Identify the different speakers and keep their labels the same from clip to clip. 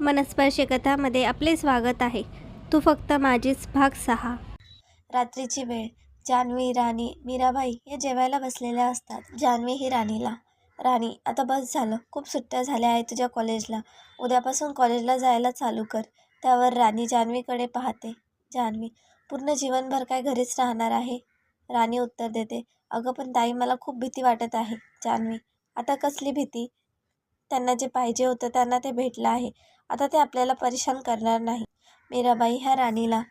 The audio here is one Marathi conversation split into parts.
Speaker 1: मनस्पर्श कथामध्ये आपले स्वागत आहे. तू फक्त माझीच भाग सहा.
Speaker 2: रात्रीची वेळ. जान्हवी राणी मीराबाई या जेवायला बसलेल्या असतात. जान्हवी ही राणीला. राणी आता बस झालं. खूप सुट्ट्या झाल्या आहेत तुझ्या कॉलेजला. उद्यापासून कॉलेजला जायला चालू कर. त्यावर राणी जान्हवीकडे पाहते. जान्हवी पूर्ण जीवनभर काय घरीच राहणार आहे? राणी उत्तर देते. अगं पण ताई मला खूप भीती वाटत आहे. जान्हवी आता कसली भीती? त्यांना जे पाहिजे होतं त्यांना ते भेटलं आहे. आता ते आपल्याला परेशान करणार नाही. मीराबाई ह्या राणीला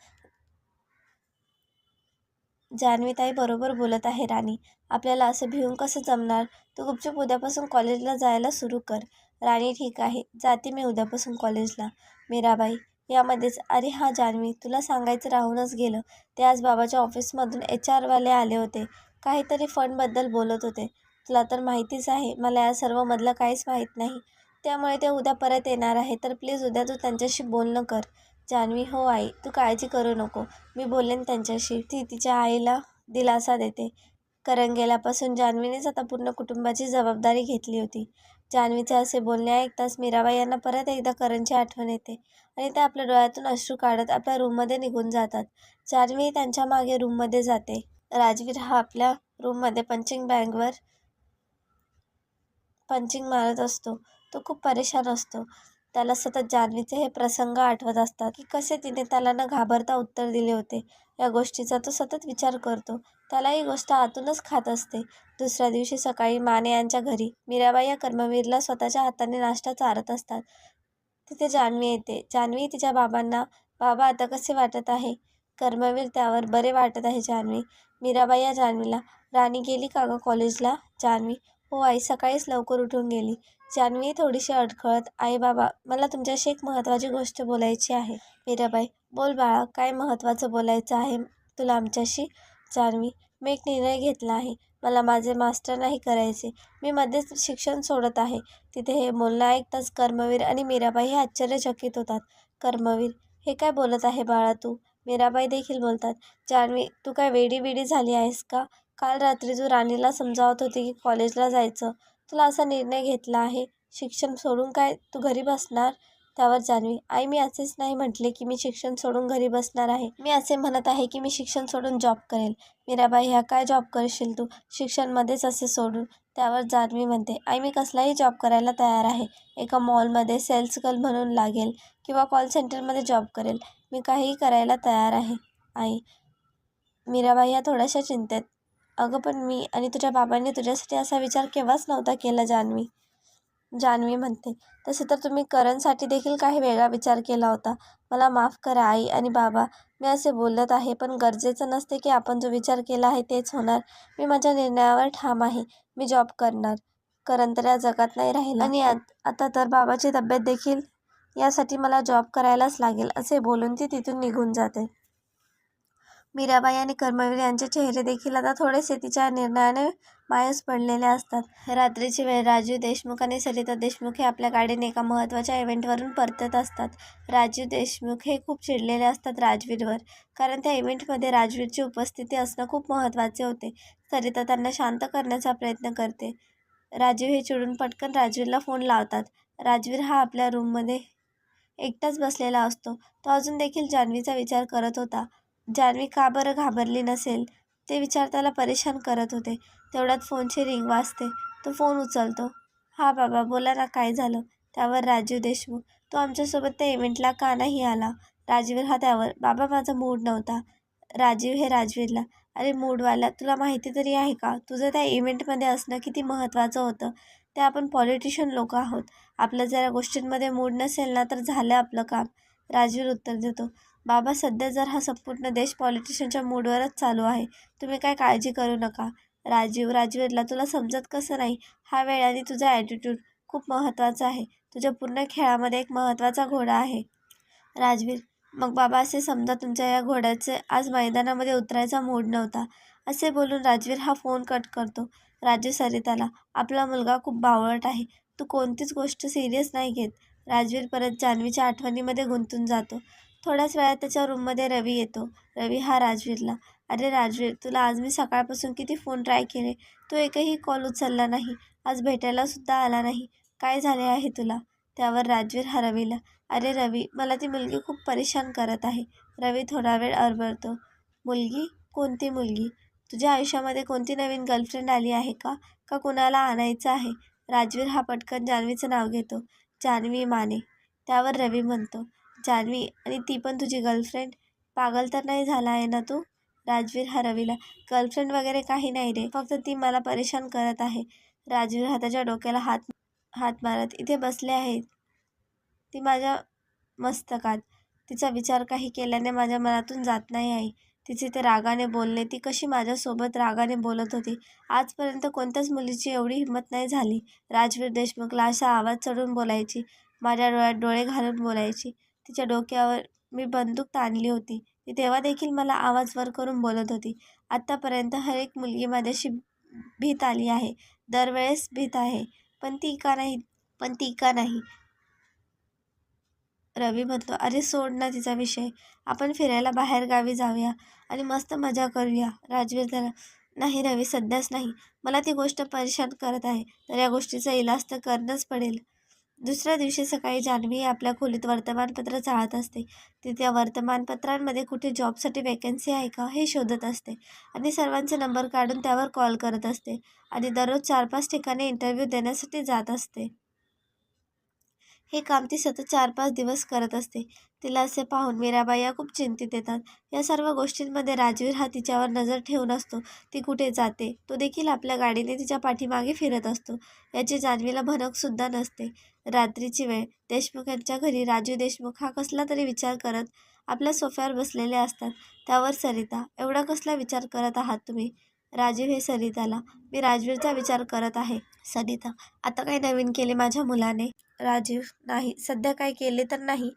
Speaker 2: जान्हवीताई बरोबर बोलत आहे राणी. आपल्याला असं भिवून कसं जमणार? तू गुपचूप उद्यापासून कॉलेजला जायला सुरू कर. राणी ठीक आहे. जाते मी उद्यापासून कॉलेजला. मीराबाई यामध्येच अरे हा जान्हवी तुला सांगायचं राहूनच गेलं. ते आज बाबाच्या ऑफिसमधून एच आरवाले आले होते. काहीतरी फंडबद्दल बोलत होते. तुला तर माहितीच आहे. मला या सर्वमधलं काहीच माहीत नाही. त्यामुळे ते उद्या परत येणार आहे. तर प्लीज उद्या तू त्यांच्याशी बोलणं कर. जान्हवी हो आई तू काळजी करू नको. मी बोलेन त्यांच्याशी. ती तिच्या आईला दिलासा देते. करण गेल्यापासून जान्हवीनेच आता पूर्ण कुटुंबाची जबाबदारी घेतली होती. जान्हवीचे असे बोलणे ऐकताच मीराबाई यांना परत एकदा करणची आठवण येते आणि ते आपल्या डोळ्यातून अश्रू काढत आपल्या रूममध्ये निघून जातात. जान्हवी त्यांच्या मागे रूममध्ये जाते. राजवीर हा आपल्या रूममध्ये पंचिंग बॅगवर पंचिंग मारत असतो. तो खूप परेशान असतो. त्याला सतत जान्हवीचे हे प्रसंग आठवत असतात की कसे तिने त्याला न घाबरता उत्तर दिले होते. या गोष्टीचा तो सतत विचार करतो. त्याला ही गोष्ट आतूनच खात असते. दुसऱ्या दिवशी सकाळी माने यांच्या घरी मीराबाई या कर्मवीरला स्वतःच्या हाताने नाश्ता चारत असतात. तिथे जान्हवी येते. जान्हवी तिच्या बाबांना बाबा आता कसे वाटत आहे कर्मवीर त्यावर बरे वाटत आहे जान्हवी. मीराबाई या जान्हवीला. राणी गेली का गं कॉलेजला जान्हवी हो आई सकाळीच लवकर उठून गेली. जान्हवी थोडीशी अडखळत आई बाबा मला तुमच्याशी एक महत्त्वाची गोष्ट बोलायची आहे. मीराबाई बोल बाळा काय महत्त्वाचं बोलायचं आहे तुला आमच्याशी? जान्हवी मी एक निर्णय घेतला आहे. मला माझे मास्टर नाही करायचे. मी मध्येच शिक्षण सोडत आहे. तिथे हे बोलणं ऐकताच कर्मवीर आणि मीराबाई हे आश्चर्यचकित होतात. कर्मवीर हे काय बोलत आहे बाळा तू? मीराबाई देखील बोलतात जान्हवी तू काय वेडी वेडी झाली आहेस का? काल रात्री तू राणीला समजावत होती की कॉलेजला जायचं. तुला असा निर्णय घेतला आहे? शिक्षण सोडून काय तू घरी बसणार? त्यावर जाणवी आई मी असेच नाही म्हटले की मी शिक्षण सोडून घरी बसणार आहे. मी असे म्हणत आहे की मी शिक्षण सोडून जॉब करेल. मीराबाई ह्या काय जॉब करशील तू? शिक्षणमध्येच असे सोडून. त्यावर जाणवी म्हणते आई मी कसलाही जॉब करायला तयार आहे. एका मॉलमध्ये सेल्स गर्ल म्हणून लागेल किंवा कॉल सेंटरमध्ये जॉब करेल. मी काहीही करायला तयार आहे. आई मीराबाई ह्या थोड्याशा चिंतेत अगं पण मी आणि तुझ्या बाबांनी तुझ्यासाठी असा विचार केव्हाच नव्हता केला जान्हवी जान्हवी म्हणते तसे तर तुम्ही करणसाठी देखील काही वेगळा विचार केला होता. मला माफ करा आई आणि बाबा. मी असे बोलत आहे पण गरजेचं नसते की आपण जो विचार केला आहे तेच होणार. मी माझ्या निर्णयावर ठाम आहे. मी जॉब करणार. करण तर या जगात नाही राहील. आणि आता तर बाबाची तब्येत देखील यासाठी मला जॉब करायलाच लागेल असे बोलून ती तिथून निघून जाते. मीराबाई आणि कर्मवीर यांचे चेहरे देखील आता थोडेसे तिच्या निर्णयाने मायूस पडलेले असतात. रात्रीची वेळ राजीव देशमुख आणि सरिता देशमुख हे आपल्या गाडीने एका महत्त्वाच्या इव्हेंटवरून परतत असतात. राजीव देशमुख हे खूप चिडलेले असतात राजवीरवर कारण त्या इव्हेंटमध्ये राजवीरची उपस्थिती असणं खूप महत्त्वाचे होते. सरिता त्यांना शांत करण्याचा प्रयत्न करते. राजीव हे चिडून पटकन राजवीरला फोन लावतात. राजवीर हा आपल्या रूममध्ये एकटाच बसलेला असतो. तो अजून देखील जान्हवीचा विचार करत होता. जान्हवी का बरं घाबरली नसेल? ते विचार त्याला परेशान करत होते. तेवढ्यात फोनची रिंग वाजते. तो फोन उचलतो. हा बाबा बोला ना काय झालं? त्यावर राजीव देशमुख. तो आमच्यासोबत त्या इव्हेंटला का नाही आला? राजवीर हा त्यावर. बाबा माझा मूड नव्हता. राजीव हे राजवीरला. अरे मूडवाला तुला माहिती तरी आहे का? तुझं त्या इव्हेंटमध्ये असणं किती महत्त्वाचं होतं? ते आपण पॉलिटिशियन लोक आहोत. आपलं जरा गोष्टींमध्ये मूड नसेल ना तर झालं आपलं काम. राजवीर उत्तर देतो. बाबा सध्या जर हा संपूर्ण देश पॉलिटिशियनच्या मूडवरच चालू आहे तुम्ही काय काळजी करू नका. राजीव राजवीरला तुला समजत कसं नाही? हा वेळ आणि तुझा ॲटिट्यूड खूप महत्त्वाचा आहे. तुझ्या पूर्ण खेळामध्ये एक महत्त्वाचा घोडा आहे. राजवीर मग बाबा असे समजा तुमच्या या घोड्याचे आज मैदानामध्ये उतरायचा मूड नव्हता. असे बोलून राजवीर हा फोन कट करतो. राजू सरिताला आपला मुलगा खूप बावळट आहे. तू कोणतीच गोष्ट सिरियस नाही घेत. राजवीर परत जान्हवीच्या आठवणीमध्ये गुंतून जातो. थोड्याच वेळात त्याच्या रूममध्ये रवी येतो. रवी हा राजवीरला. अरे राजवीर तुला आज मी सकाळपासून किती फोन ट्राय केले? तू एकही कॉल उचलला नाही. आज भेटायला सुद्धा आला नाही. काय झाले आहे तुला? त्यावर राजवीर हा रवीला अरे रवी मला ती मुलगी खूप परेशान करत आहे. रवी थोडा वेळ अरबडतो मुलगी? कोणती मुलगी? तुझ्या आयुष्यामध्ये कोणती नवीन गर्लफ्रेंड आली आहे का? का कुणाला आणायचं आहे? राजवीर हा पटकन जान्हवीचं नाव घेतो. जान्हवी माने. त्यावर रवी म्हणतो. जान्हवी आणि ती पण तुझी गर्लफ्रेंड पागल तर नाही झाला आहे ना तू? राजवीर हरविला. गर्लफ्रेंड वगैरे काही नाही रे. फक्त ती मला परेशान करत आहे. राजवीर हाताच्या डोक्याला हात हात मारत इथे बसले आहेत. ती माझ्या मस्तकात. तिचा विचार काही केल्याने माझ्या मनातून जात नाही आहे तिचे ते रागाने बोलले. ती कशी माझ्यासोबत रागाने बोलत होती. आजपर्यंत कोणत्याच मुलीची एवढी हिंमत नाही झाली. राजवीर देशमुखला असा आवाज चढून बोलायची. माझ्या डोळ्यात डोळे घालून बोलायची. तिच्या डोक्यावर मी बंदूक ताणली होती. ती तेव्हा देखील मला आवाज वर करून बोलत होती. आत्तापर्यंत हर एक मुलगी माझ्याशी भीत आली आहे. दरवेळेस भीत आहे. पण ती का नाही? पण ती का नाही? रवी म्हणतो अरे सोड ना तिचा विषय. आपण फिरायला बाहेर गावी जाऊया आणि मस्त मजा करूया. राजवीर त्याला नाही रवी सध्याच नाही. मला ती गोष्ट परेशान करत आहे. तर या गोष्टीचा इलाज तर करणंच पडेल. दुसऱ्या दिवशी सकाळी जान्हवी आपल्या खोलीत वर्तमानपत्र चाळत असते. ती त्या वर्तमानपत्रांमध्ये कुठे जॉबसाठी वॅकन्सी आहे का हे शोधत असते आणि सर्वांचे नंबर काढून त्यावर कॉल करत असते आणि दररोज चार पाच ठिकाणी इंटरव्ह्यू देण्यासाठी जात असते. हे काम ती सतत चार पाच दिवस करत असते. तिला असे पाहून मीराबाई या खूप चिंतित येतात. या सर्व गोष्टींमध्ये राजवीर हा तिच्यावर नजर ठेवून असतो. ती कुठे जाते? तो देखील आपल्या गाडीने तिच्या पाठीमागे फिरत असतो. याची जान्हवीला भनकसुद्धा नसते. रात्रीची वेळ. देशमुख यांच्या घरी राजू देशमुख हा कसला तरी विचार करत आपल्या सोफ्यावर बसलेले असतात. त्यावर सरिता एवढा कसला विचार करत आहात तुम्ही? राजीव हे सरिताला मी राजवीरचा विचार करत आहे. सरिता आता काही नवीन केले माझ्या मुलाने? राजीव. नाही सध्या काय केले तर नाही.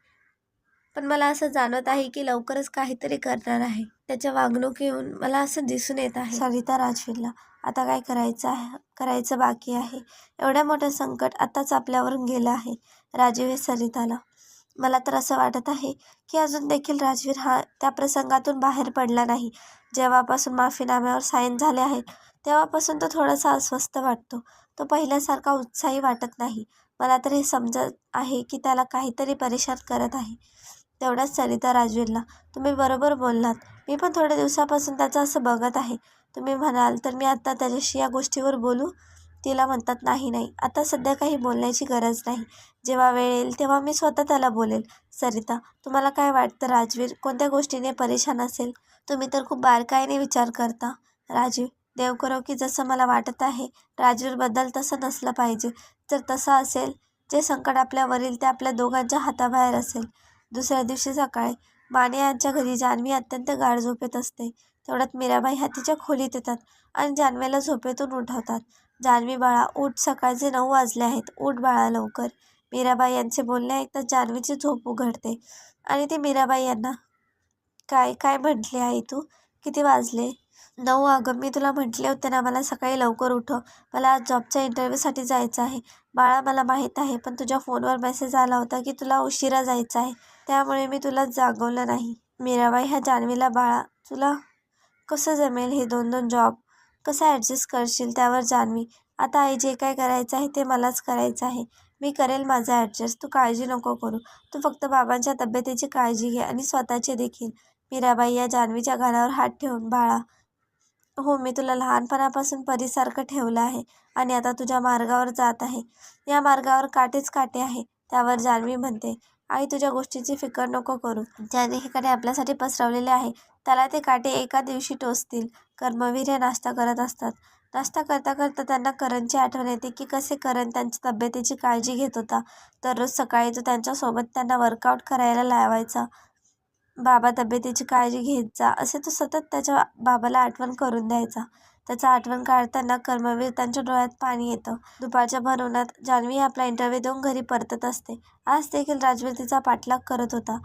Speaker 2: पण मला असं जाणवत आहे की लवकरच काहीतरी करणार आहे. त्याच्या वागणुकीहून मला असं दिसून येत आहे. सरिता राजवीरला आता काय करायचं आहे? करायचं बाकी आहे. एवढ्या मोठं संकट आत्ताच आपल्यावरून गेलं आहे. राजीव हे सरिताला. मला तर असं वाटत आहे की अजून देखील राजवीर हा त्या प्रसंगातून बाहेर पडला नाही. जेव्हापासून माफीनाम्यावर साईन झाले आहेत तेव्हापासून तो थोडासा अस्वस्थ वाटतो. तो पहिल्यासारखा उत्साही वाटत नाही. मला तर हे समजत आहे की त्याला काहीतरी परेशान करत आहे. तेवढ्याच सरिता राजवीरला तुम्ही बरोबर बोललात. मी पण थोड्या दिवसापासून त्याचं असं बघत आहे. तुम्ही म्हणाल तर मी आत्ता त्याच्याशी या गोष्टीवर बोलू तिला म्हणतात नाही नाही. आता सध्या काही बोलण्याची गरज नाही. जेव्हा वेळ येईल तेव्हा मी स्वतः त्याला बोलेल. सरिता तुम्हाला काय वाटतं राजवीर? कोणत्या गोष्टीने परेशान असेल? तुम्ही तर खूप बारकाईने विचार करता. राजीव देव करो की जसं मला वाटत आहे राजवीरबद्दल तसं नसलं पाहिजे. जर तसं असेल जे संकट आपल्यावरील ते आपल्या दोघांच्या हाताबाहेर असेल. दुसऱ्या दिवशी सकाळी माने यांच्या घरी जान्हवी अत्यंत गाढ झोपेत असते. तेवढ्यात मीराबाई हा तिच्या खोलीत येतात आणि जान्हवीला झोपेतून उठवतात. जान्हवी बाळा उठ सकाळचे नऊ वाजले आहेत. उठ बाळा लवकर. मीराबाई यांचे बोलणे ऐकताच जान्हवीची झोप उघडते आणि ती मीराबाई यांना काय काय म्हटले आहे तू? किती वाजले? नऊ अगं मी तुला म्हटले होते ना मला सकाळी लवकर उठव मला आज जॉबच्या इंटरव्ह्यूसाठी जायचं आहे. बाळा मला माहीत आहे पण तुझ्या फोनवर मेसेज आला होता की तुला उशिरा जायचं आहे. त्यामुळे मी तुला जागवलं नाही. मीराबाई ह्या जान्हवीला बाळा तुला कसं जमेल हे दोन दोन जॉब? कसं ॲडजस्ट करशील त्यावर जान्हवी? आता आई जे काय करायचं आहे ते मलाच करायचं आहे. मी करेल माझं ॲडजस्ट. तू काळजी नको करू. तू फक्त बाबांच्या तब्येतीची काळजी घे आणि स्वतःची देखील. मीराबाई या जान्हवीच्या गालावर हात ठेवून बाळा हो मी तुला लहानपणापासून परीसारखं ठेवलं आहे आणि आता तुझ्या मार्गावर जात आहे. या मार्गावर काटेच काटे आहे त्यावर जान्हवी म्हणते. आई तुझ्या गोष्टीची फिकर नको करू. ज्याने हे काटे आपल्यासाठी पसरवलेले आहे त्याला ते काटे एका दिवशी टोचतील. कर्मवीर हे नाश्ता करत असतात. नाश्ता करता करता त्यांना करणची आठवण येते की कसे करण त्यांच्या तब्येतीची काळजी घेत होता. दररोज सकाळी तो त्यांच्यासोबत त्यांना वर्कआउट करायला लावायचा. बाबा तब्येतीची काळजी घेत जा असे तो सतत त्याच्या बाबाला आठवण करून द्यायचा. त्याचा आठवण काढताना कर्मवीर त्यांच्या डोळ्यात पाणी येतं. दुपारच्या भरवण्यात जान्हवी आपला इंटरव्ह्यू देऊन घरी परतत असते. आज देखील राजवीर तिचा पाठलाग करत होता.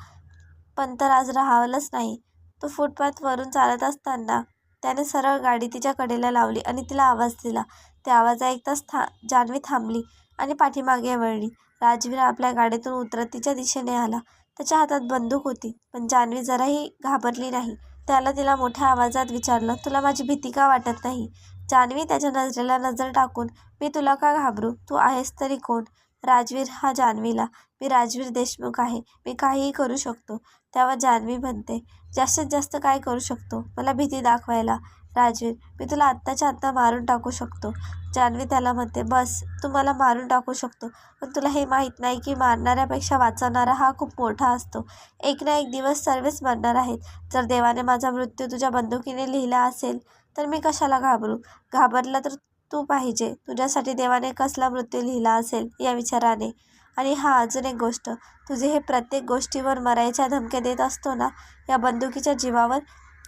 Speaker 2: पण तर आज राहावलंच नाही. तो फुटपाथवरून चालत असताना त्याने सरळ गाडी तिच्या कडेला लावली आणि तिला आवाज दिला. त्या आवाज ऐकताच था जान्हवी थांबली आणि पाठीमागे वळली. राजवीर आपल्या गाडीतून उतरत तिच्या दिशेने आला. त्याच्या हातात बंदूक होती पण जान्हवी जराही घाबरली नाही. त्याला तिला मोठ्या आवाजात विचारलं तुला माझी भीती का वाटत नाही जान्हवी त्याच्या नजरेला नजर टाकून मी तुला का घाबरू? तू आहेस तरी कोण? राजवीर हा जान्हवीला. मी राजवीर देशमुख आहे. मी काहीही करू शकतो तेव्हा जान्हवी म्हणते जास्तीत जास्त काय करू शकतो? मला भीती दाखवायला राजवीर मी तुला आत्ताच्या आत्ता मारून टाकू शकतो. जान्हवी त्याला म्हणते बस तू मला मारून टाकू शकतो. पण तुला हे माहीत नाही की मारणाऱ्यापेक्षा वाचवणारा हा खूप मोठा असतो. एक ना एक दिवस सर्वच मरणार आहेत. जर देवाने माझा मृत्यू तुझ्या बंदुकीने लिहिला असेल तर मी कशाला घाबरू? घाबरला तर तू पाहिजे. तुझ्यासाठी देवाने कसला मृत्यू लिहिला असेल या विचाराने. आणि हा अजून एक गोष्ट. तुझे हे प्रत्येक गोष्टीवर मरायच्या धमक्या देत असतो ना या बंदुकीच्या जीवावर?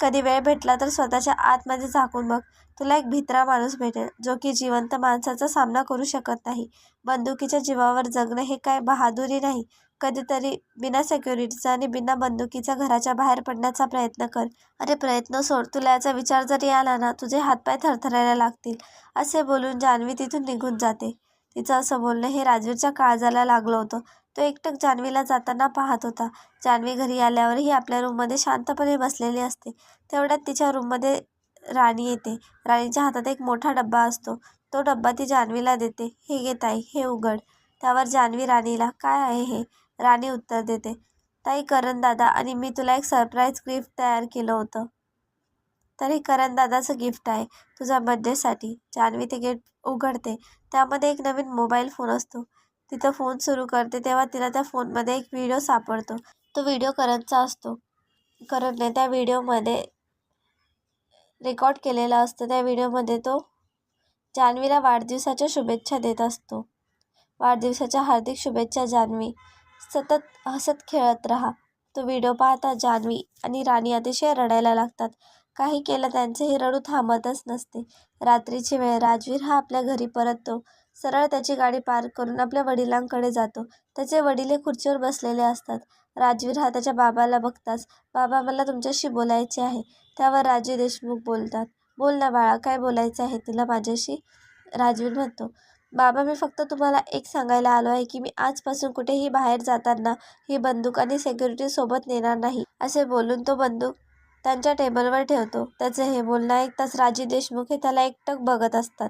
Speaker 2: कधी वेळ भेटला तर स्वतःच्या आतमध्ये झाकून बघ. तुला एक भित्रा माणूस भेटेल जो की जिवंत माणसाचा सामना करू शकत नाही. बंदुकीच्या जीवावर जगणं हे काय बहादुरी नाही. कधीतरी बिना सेक्युरिटीचा आणि बिना बंदुकीचा घराच्या बाहेर पडण्याचा प्रयत्न कर. अरे प्रयत्न सोड तुला याचा विचार जरी आला ना तुझे हातपाय थरथरायला लागतील. असे बोलून जान्हवी तिथून निघून जाते. तिचं असं बोलणं हे राजवीरच्या काळजाला लागलं होतं. तो एकटक जान्हवीला जाताना पाहत होता. जान्हवी घरी आल्यावरही आपल्या रूममध्ये शांतपणे बसलेली असते. तेवढ्यात तिच्या रूममध्ये राणी येते. राणीच्या हातात एक मोठा डब्बा असतो. तो डब्बा ती जान्हवीला देते. हे घे ताई हे उघड. त्यावर जान्हवी राणीला काय आहे हे? राणी उत्तर देते. ताई करण दादा आणि मी तुला एक सरप्राईज गिफ्ट तयार केलं होतं. तर हे करण दादाचं गिफ्ट आहे. तुझ्या बड्डेसाठी जान्हवी ते गिफ्ट उघडते. त्यामध्ये एक नवीन मोबाईल फोन असतो. तिथं फोन सुरू करते तेव्हा तिला त्या फोनमध्ये एक व्हिडिओ सापडतो. तो व्हिडिओ करणचा असतो. करणने त्या व्हिडिओमध्ये रेकॉर्ड केलेला असतो. त्या व्हिडिओमध्ये तो जान्हवीला वाढदिवसाच्या शुभेच्छा देत असतो. वाढदिवसाच्या हार्दिक शुभेच्छा जान्हवी. सतत हसत खेळत राहा. तो व्हिडिओ पाहता जान्हवी आणि राणी अतिशय रडायला लागतात. काही केलं त्यांचे हे रडू थांबतच नसते. रात्रीची वेळ राजवीर हा आपल्या घरी परततो. सरळ त्याची गाडी पार्क करून आपल्या वडिलांकडे जातो. त्याचे वडील खुर्चीवर बसलेले असतात. राजवीर हा त्याच्या बाबाला बघताच बाबा मला तुमच्याशी बोलायचे आहे. त्यावर राजू देशमुख बोलतात बोल ना बाळा काय बोलायचं आहे तुला माझ्याशी? राजवीर म्हणतो बाबा मी फक्त तुम्हाला एक सांगायला आलो आहे की मी आजपासून कुठेही बाहेर जाताना ही बंदूक आणि सेक्युरिटी सोबत नेणार नाही असे बोलून तो बंदूक त्यांच्या टेबलवर ठेवतो. त्याचे हे बोलणं ऐकताच राजू देशमुख हे त्याला एकटक बघत असतात.